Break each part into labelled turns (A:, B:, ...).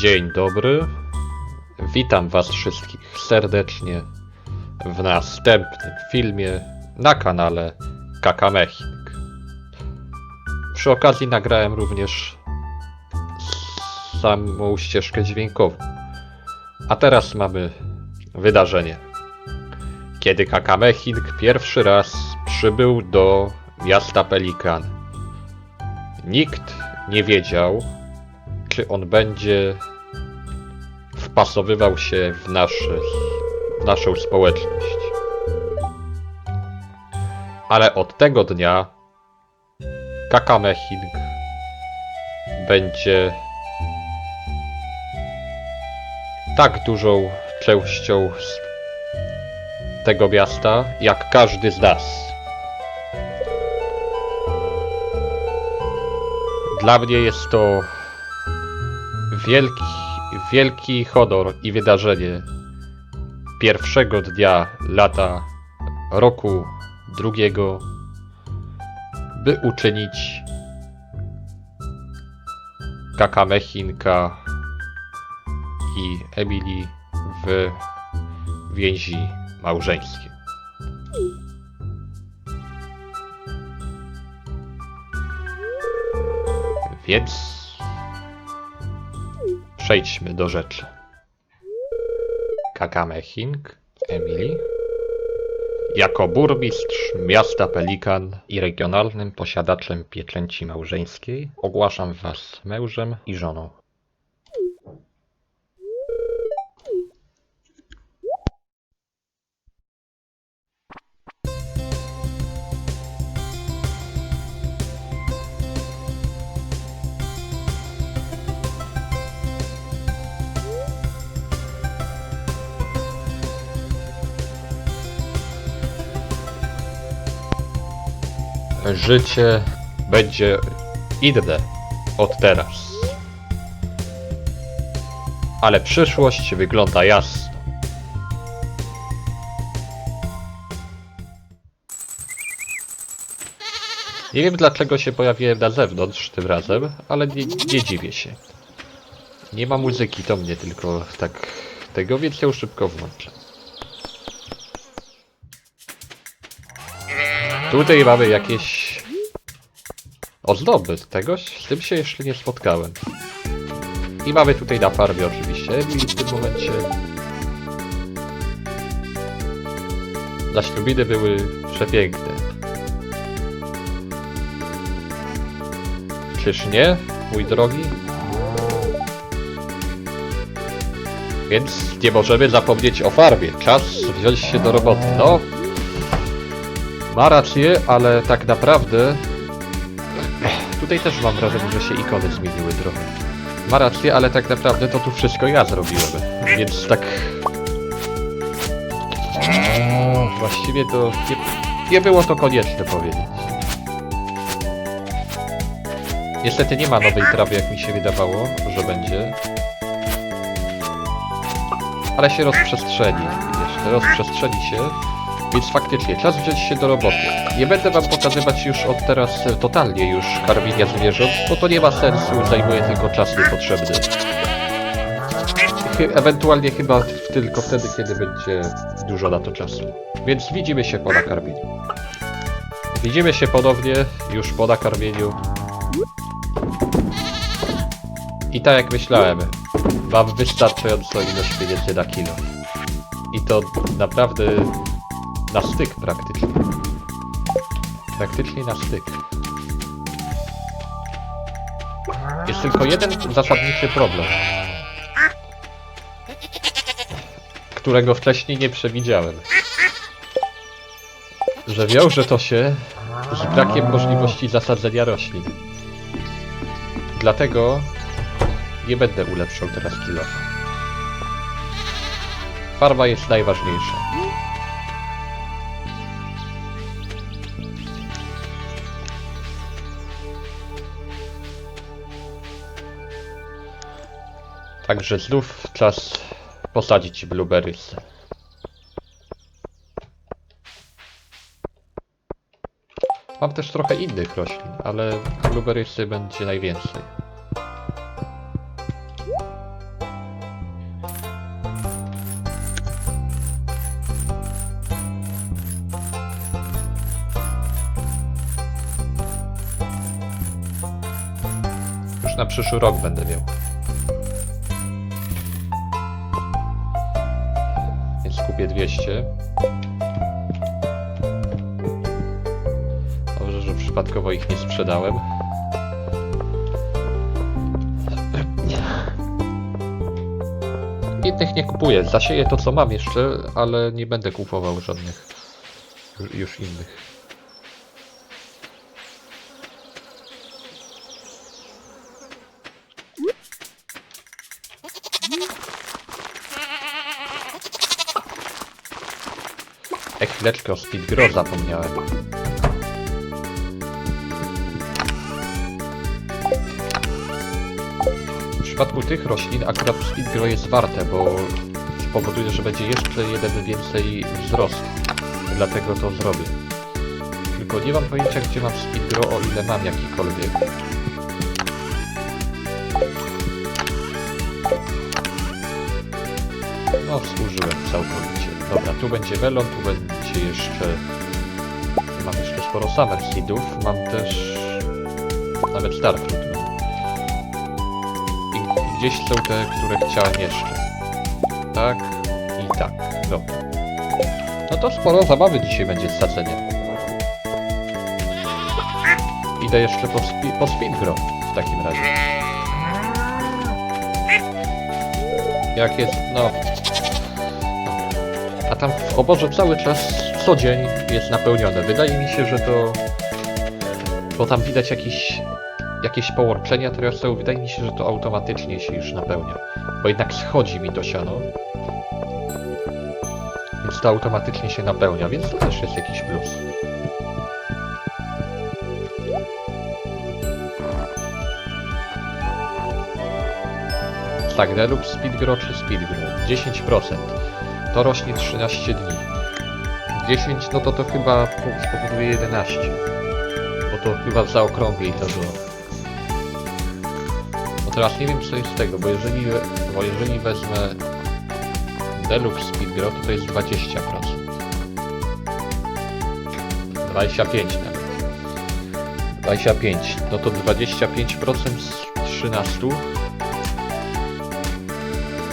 A: Dzień dobry. Witam Was wszystkich serdecznie w następnym filmie na kanale Kakameching. Przy okazji nagrałem również samą ścieżkę dźwiękową. A teraz mamy wydarzenie. Kiedy Kakameching pierwszy raz przybył do miasta Pelikan. Nikt nie wiedział, czy on będzie wpasowywał się w, nasze, w naszą społeczność. Ale od tego dnia Kakameching będzie tak dużą częścią tego miasta, jak każdy z nas. Dla mnie jest to wielki, wielki honor i wydarzenie pierwszego dnia lata roku drugiego, by uczynić Kakamechinka i Emily w więzi małżeńskie. Więc przejdźmy do rzeczy. Kakameching, Emily. Jako burmistrz miasta Pelikan i regionalnym posiadaczem pieczęci małżeńskiej ogłaszam was mężem i żoną. Życie będzie inne od teraz. Ale przyszłość wygląda jasno. Nie wiem dlaczego się pojawiłem na zewnątrz tym razem, ale nie, nie dziwię się. Nie ma muzyki, to mnie tylko tak tego, więc ją szybko włączę. Tutaj mamy jakieś ozdoby tegoś, z tym się jeszcze nie spotkałem. I mamy tutaj na farmie oczywiście Emily w tym momencie. Zaślubiny były przepiękne. Czyż nie, mój drogi? Więc nie możemy zapomnieć o farmie. Czas wziąć się do roboty. No, ma rację, ale tak naprawdę... Tutaj też mam wrażenie, że się ikony zmieniły trochę. Ma rację, ale tak naprawdę to tu wszystko ja zrobiłem. Więc tak... Właściwie to nie, nie było to konieczne powiedzieć. Niestety nie ma nowej trawy, jak mi się wydawało, że będzie. Ale się rozprzestrzeni. Jeszcze rozprzestrzeni się. Więc faktycznie, czas wziąć się do roboty. Nie będę wam pokazywać już od teraz e, totalnie już karmienia zwierząt, bo to nie ma sensu, zajmuje tylko czas niepotrzebny. Ewentualnie chyba tylko wtedy, kiedy będzie dużo na to czasu. Więc widzimy się po nakarmieniu. Widzimy się ponownie już po nakarmieniu. I tak jak myślałem, mam wystarczającą ilość pieniędzy na kilo. I to naprawdę na styk praktycznie. Praktycznie na styk. Jest tylko jeden zasadniczy problem. Którego wcześniej nie przewidziałem. Że wiąże to się z brakiem możliwości zasadzenia roślin. Dlatego nie będę ulepszał teraz kilofa. Farma jest najważniejsza. Także znów czas posadzić blueberries. Mam też trochę innych roślin, ale blueberriesy będzie najwięcej. Już na przyszły rok będę miał. 200. Dobrze, że przypadkowo ich nie sprzedałem. Innych nie kupuję. Zasieję to, co mam jeszcze, ale nie będę kupował żadnych już- innych. Ech, chwileczkę o Speedgrow zapomniałem. W przypadku tych roślin akurat Speedgrow jest warte, bo spowoduje, że będzie jeszcze jeden więcej wzrost. Dlatego to zrobię. Tylko nie mam pojęcia, gdzie mam Speedgrow, o ile mam jakikolwiek. No, służyłem całkowicie. Dobra, tu będzie melon, tu będzie jeszcze... Mam jeszcze sporo summer seedów, mam też... Nawet starfruit mam. I, gdzieś są te, które chciałem jeszcze. Tak i tak. Dobra. No to sporo zabawy dzisiaj będzie z sadzeniem. Idę jeszcze po, spi po w takim razie. Jak jest, no... Tam w oborze cały czas, co dzień jest napełnione. Wydaje mi się, że to... Bo tam widać jakiś, jakieś połączenia teraz. Wydaje mi się, że to automatycznie się już napełnia. Bo jednak schodzi mi to siano. Więc to automatycznie się napełnia, więc to też jest jakiś plus. Tak, Deluxe Speedgrow czy Speedgrow? 10%. To rośnie 13 dni. 10, no to to chyba po- spowoduje 11. Bo to chyba zaokrągli to do... No teraz nie wiem co jest z tego, bo jeżeli, bo jeżeli wezmę Deluxe Speedgrow, to to jest 20%. 25 nawet. 25, no to 25% z 13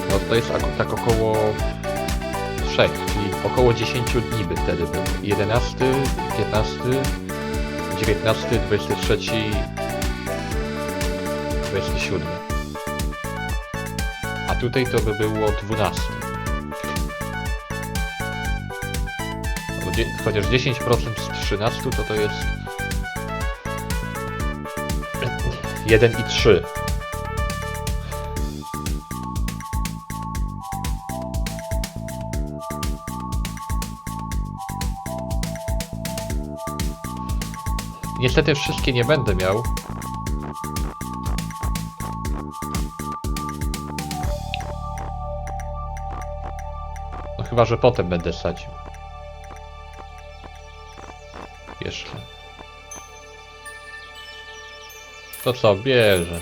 A: no to jest ak- tak około 3, czyli około 10 dni by wtedy był. 11, 15, 19, 23, 27. A tutaj to by było 12. Bo dzie- Chociaż 10% z 13 to to jest 1 i 3. Niestety wszystkie nie będę miał. No chyba, że potem będę sadził. Jeszcze. To co, bierze.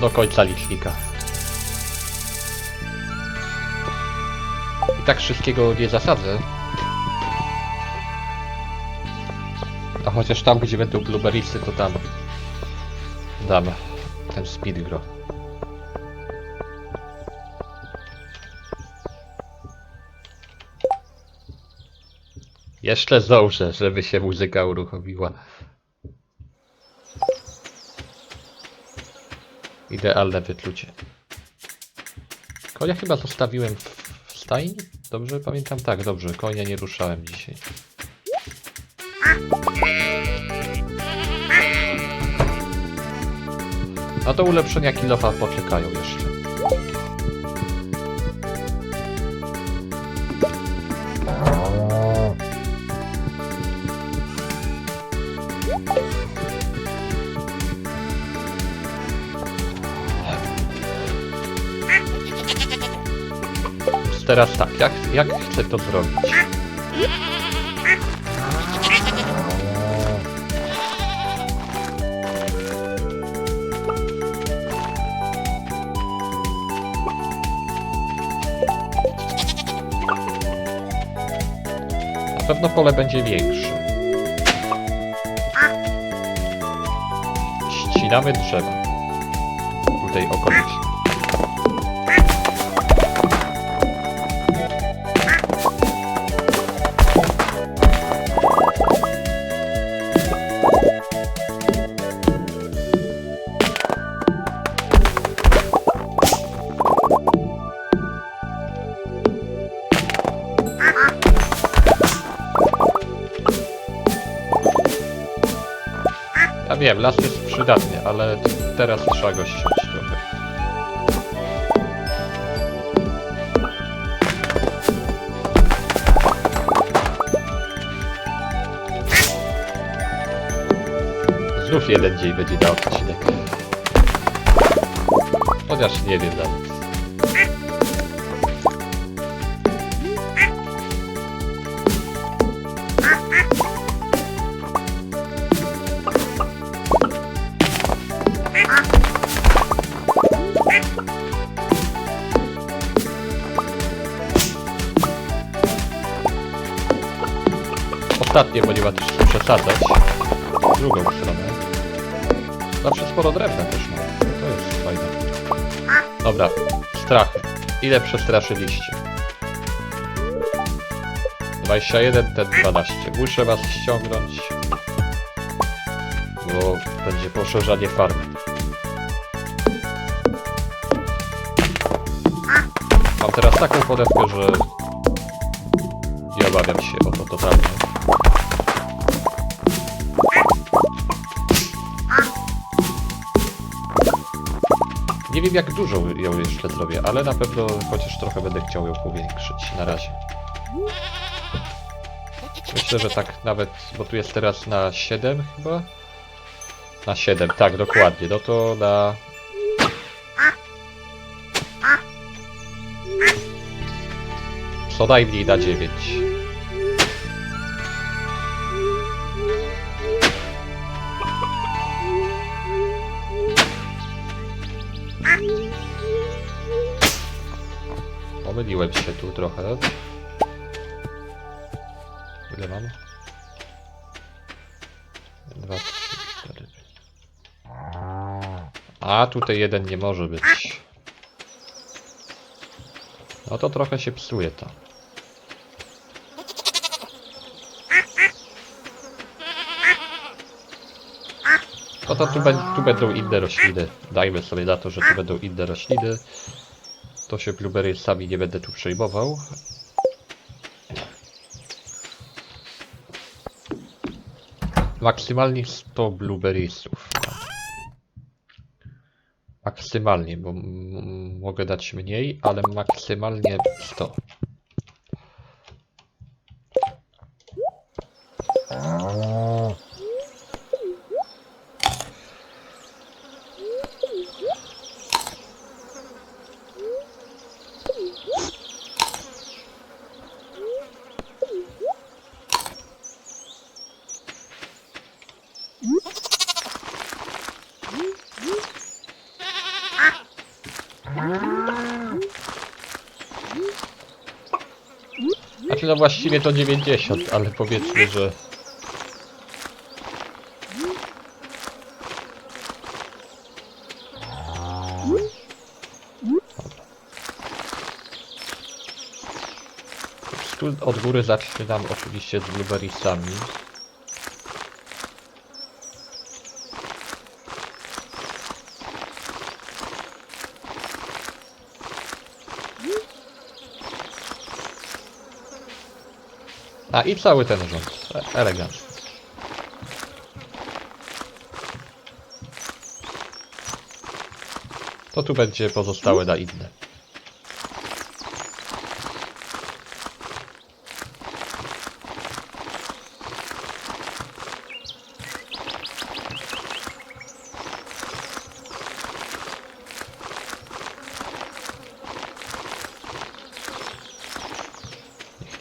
A: Do końca licznika. I tak wszystkiego nie zasadzę. Chociaż tam, gdzie będą blueberriesy, to tam dam ten speedgrow. Jeszcze zdążę, żeby się muzyka uruchomiła. Idealne wyklucie. Konia chyba zostawiłem w stajni? Dobrze pamiętam? Tak, dobrze. Konia nie ruszałem dzisiaj. No to ulepszenia kilofa poczekają jeszcze. Teraz tak, jak, jak chcę to zrobić? pewno pole będzie większe. Ścinamy drzewa. Tutaj okolicznie. Las jest przydatny, ale teraz trzeba go ściąć trochę. Znów jeden dzień będzie na odcinek. Chociaż nie wiem nawet. Ostatnie, bo nie ma też drugą stronę. Zawsze sporo drewna też ma. To jest fajne. Dobra, strach. Ile przestraszyliście? 21, ten 12. Muszę was ściągnąć. Bo będzie poszerzanie farmy. Mam teraz taką podewkę, że nie obawiam się o to totalnie. Nie wiem jak dużo ją jeszcze zrobię, ale na pewno chociaż trochę będę chciał ją powiększyć na razie. Myślę, że tak nawet, bo tu jest teraz na 7 chyba? Na 7, tak, dokładnie. No to na... Co najmniej na 9. Pomyliłem się tu trochę. Ile mam? Dwa, trzy, cztery. A, tutaj jeden nie może być. No to trochę się psuje to. No to tu, bę- tu będą inne rośliny. Dajmy sobie na to, że tu będą inne rośliny. To się blueberry sami nie będę tu przejmował. Maksymalnie 100 blueberriesów. Maksymalnie, bo mogę dać mniej, ale maksymalnie 100. Znaczy no właściwie to 90, ale powiedzmy, że... Tu od góry zaczynam oczywiście z blueberriesami. A i cały ten rząd. Elegancko. To tu będzie pozostałe na inne.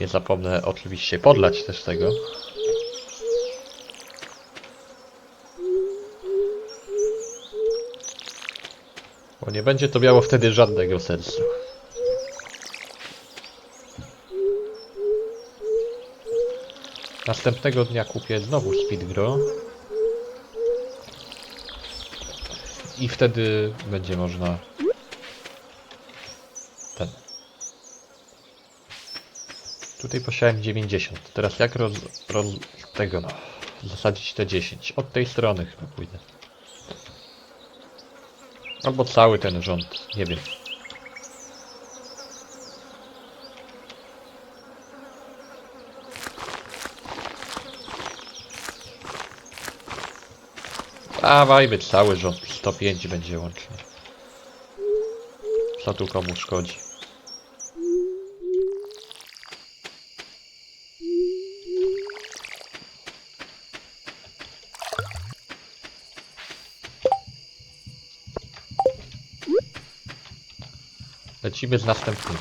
A: Nie zapomnę oczywiście podlać też tego. Bo nie będzie to miało wtedy żadnego sensu. Następnego dnia kupię znowu Speedgro. I wtedy będzie można ten. Tutaj posiałem 90. Teraz jak roz, roz tego no, zasadzić te 10? Od tej strony chyba pójdę. Albo cały ten rząd, nie wiem. Dawajmy cały rząd, 105 będzie łącznie. Co tu komu szkodzi? Lecimy z następnym.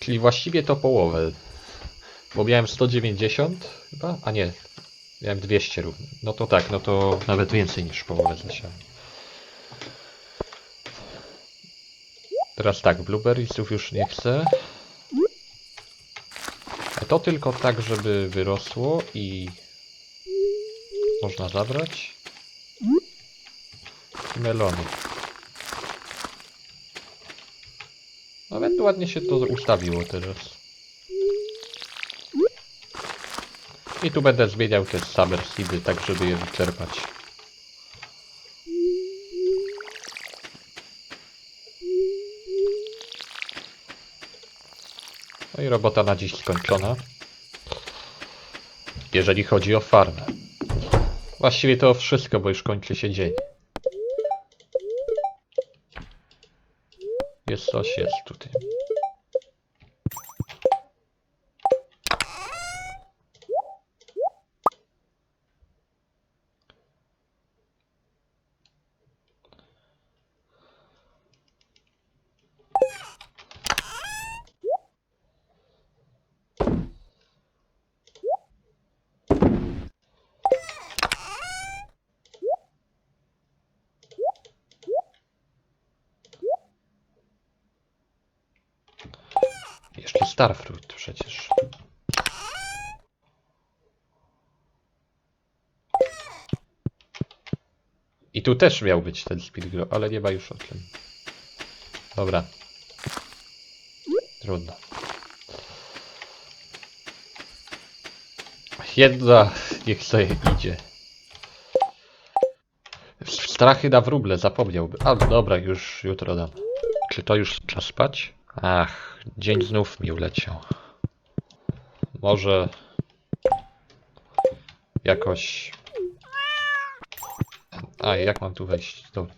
A: Czyli właściwie to połowę. Bo miałem 190 chyba? A nie. Miałem 200 równo. No to tak, no to nawet więcej niż połowę zasiałem. Teraz tak, blueberriesów już nie chcę. To tylko tak, żeby wyrosło i można zabrać. Melony. Nawet ładnie się to ustawiło teraz. I tu będę zmieniał te summer seedy, tak żeby je wyczerpać. I robota na dziś skończona. Jeżeli chodzi o farmę. Właściwie to wszystko, bo już kończy się dzień. Jest coś, jest tutaj. Starfruit przecież. I tu też miał być ten speedgrow, ale nie ma już o tym. Dobra. Trudno. Jedna niech sobie idzie. Strachy na wróble, zapomniałby. A dobra, już jutro dam. Czy to już czas spać? Ach, dzień znów mi uleciał. Może jakoś. A, jak mam tu wejść? Dobra.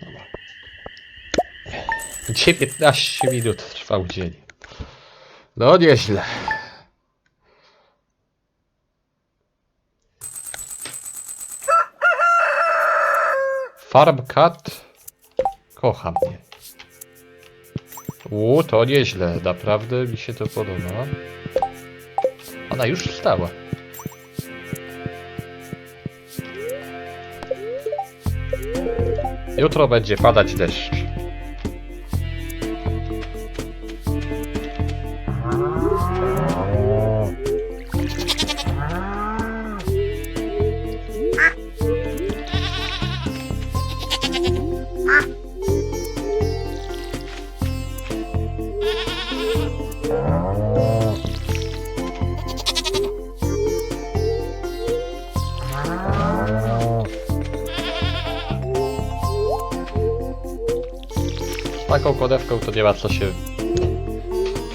A: Dobra. 19 minut trwał dzień. No nieźle. Farm Cat kocha mnie. U, to nieźle, naprawdę mi się to podoba. Ona już wstała. Jutro będzie padać deszcz. Z taką konewką to nie ma co się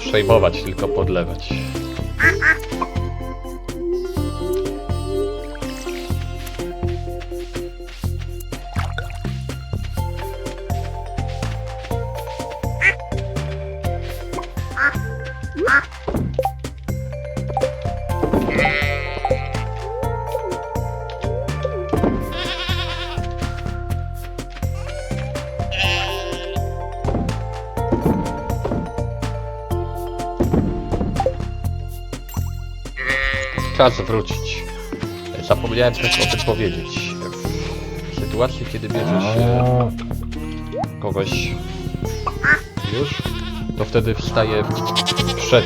A: przejmować, tylko podlewać. Czas wrócić. Zapomniałem też o tym powiedzieć. W sytuacji, kiedy bierze się kogoś już, to wtedy wstaje przed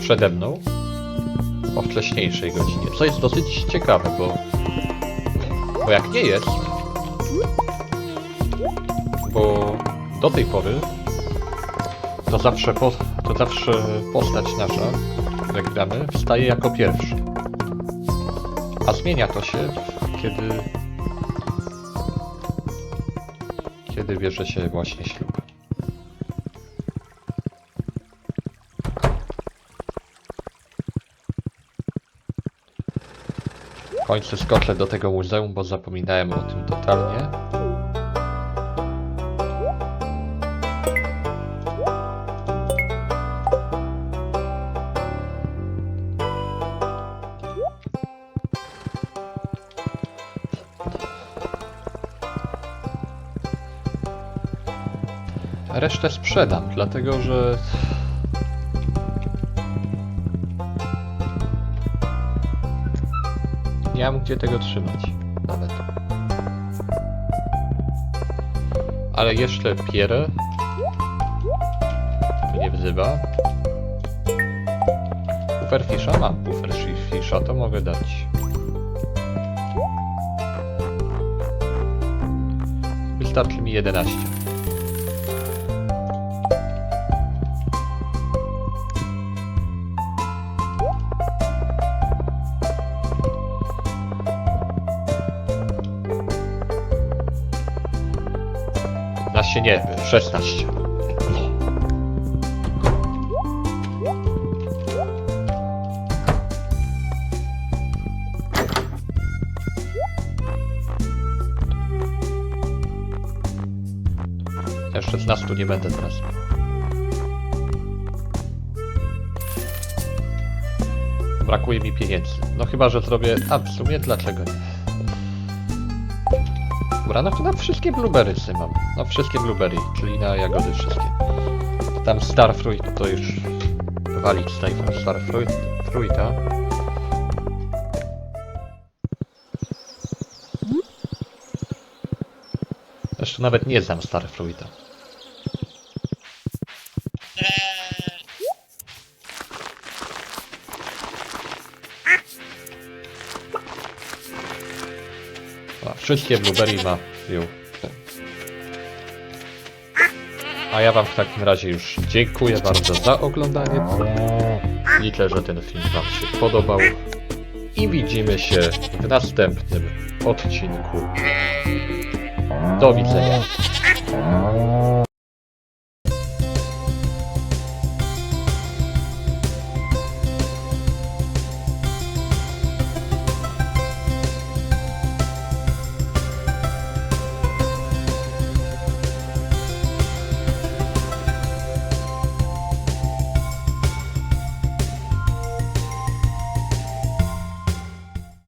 A: przede mną o wcześniejszej godzinie, co jest dosyć ciekawe, bo, bo jak nie jest, bo do tej pory to zawsze, po, to zawsze postać nasza, jak gramy, wstaje jako pierwsza. A zmienia to się, kiedy kiedy bierze się właśnie ślub. W końcu skoczę do tego muzeum, bo zapominałem o tym totalnie. Resztę sprzedam, dlatego że... Nie mam gdzie tego trzymać. Nawet. Ale jeszcze pierę. Tu nie wzywa. Pufferfisha mam. Pufferfisha to mogę dać. Wystarczy mi 11. nie, 16. Ja 16 nie będę teraz. Brakuje mi pieniędzy. No chyba, że zrobię... A, w sumie dlaczego nie? Dobra, no to na wszystkie blueberry sobie mam. No wszystkie blueberry, czyli na jagody wszystkie. Tam starfruit to już walić z tego starfruit, fruita. Jeszcze nawet nie znam starfruita. A, wszystkie blueberry ma ją. A ja wam w takim razie już dziękuję bardzo za oglądanie. Liczę, że ten film wam się podobał. I widzimy się w następnym odcinku. Do widzenia.